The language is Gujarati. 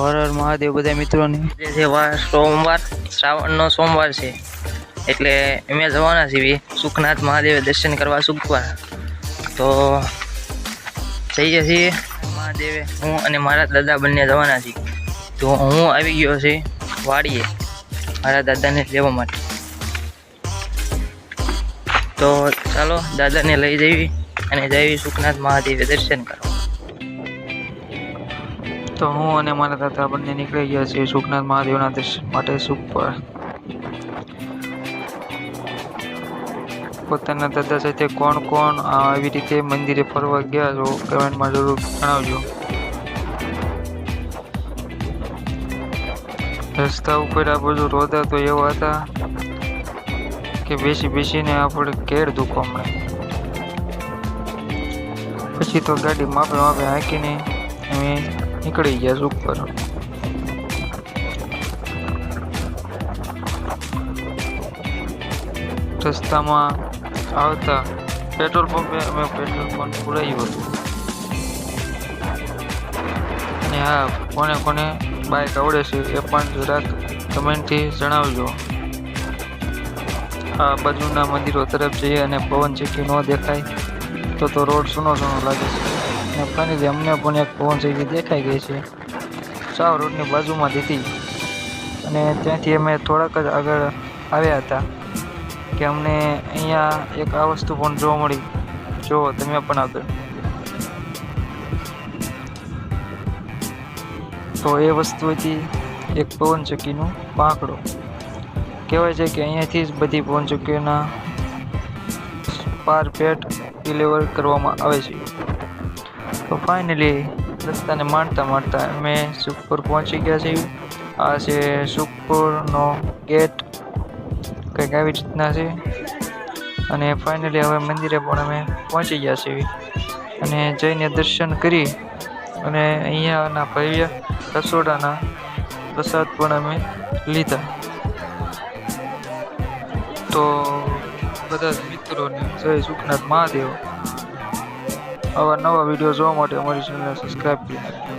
હર મહાદેવ બધા મિત્રોને. સોમવાર, શ્રાવણનો સોમવાર છે. એટલે અમે જવાના છીએ સુખનાથ મહાદેવ દર્શન કરવા સુખવા તો જઈએ છીએ મહાદેવે, હું અને મારા દાદા બંને જવાના છીએ. તો હું આવી ગયો છે વાડીએ. મારા દાદાને લેવા માટે. તો ચાલો, દાદાને લઈ જઈએ અને જઈ સુખનાથ મહાદેવે દર્શન કરવા. તો હું અને મારા દાદા બંને નીકળી ગયા છીએ સુખનાથ મહાદેવના દર્શન માટે સુખ પર. પોતાના દાદા સાથે કોણ કોણ આવી રીતે મંદિરે ફરવા ગયા છો કમેન્ટમાં જરૂર જણાવજો. રસ્તા ઉપર આ બધું રોદા તો એવા હતા કે બેસી બેસીને આપણે કેર દુખો મળે. પછી તો ગાડી માપે માપે હાંકીને અમે નીકળી ગયા સુખ પર રસ્તામાં આવતા પેટ્રોલ પંપે અમે પેટ્રોલ પંપ પુરાયું હતું. અને હા કોને કોને બાઇક આવડે છે એ પણ જરાક કમેન્ટથી જણાવજો. આ બાજુના મંદિરો તરફ જઈએ અને પવન ચીકી ન દેખાય, તો તો રોડ સૂનો સૂનો લાગે છે. ફાઇનલી અમને પણ એક પવન ચીકી દેખાઈ ગઈ છે. સાવ રોડની બાજુમાં દીધી અને ત્યાંથી અમે થોડાક જ આગળ આવ્યા હતા કે અમને અહીંયા એક આ વસ્તુ પણ જોવા મળી. જુઓ તમે પણ આગળ તો એ વસ્તુ હતી એક પવનચક્કીનું પાંખડો. કહેવાય છે કે અહીંયાથી જ બધી પવનચક્કીઓના પાર પેટ ડિલિવર કરવામાં આવે છે. તો ફાઇનલી રસ્તાને માણતા માંડતા અમે સુખપુર પહોંચી ગયા છીએ. આ છે સુખપુરનો ગેટ કંઈક આવી રીતના છે. અને ફાઇનલી હવે મંદિરે પણ અમે પહોંચી ગયા છીએ. અને જઈને દર્શન કરી અને અહીંયાના ભવ્ય રસોડાના પ્રસાદ પણ અમે લીધા. તો બધા મિત્રોને જય સુખનાથ મહાદેવ. આવા નવા વીડિયો જોવા માટે અમારી ચેનલને સબસ્ક્રાઈબ કરી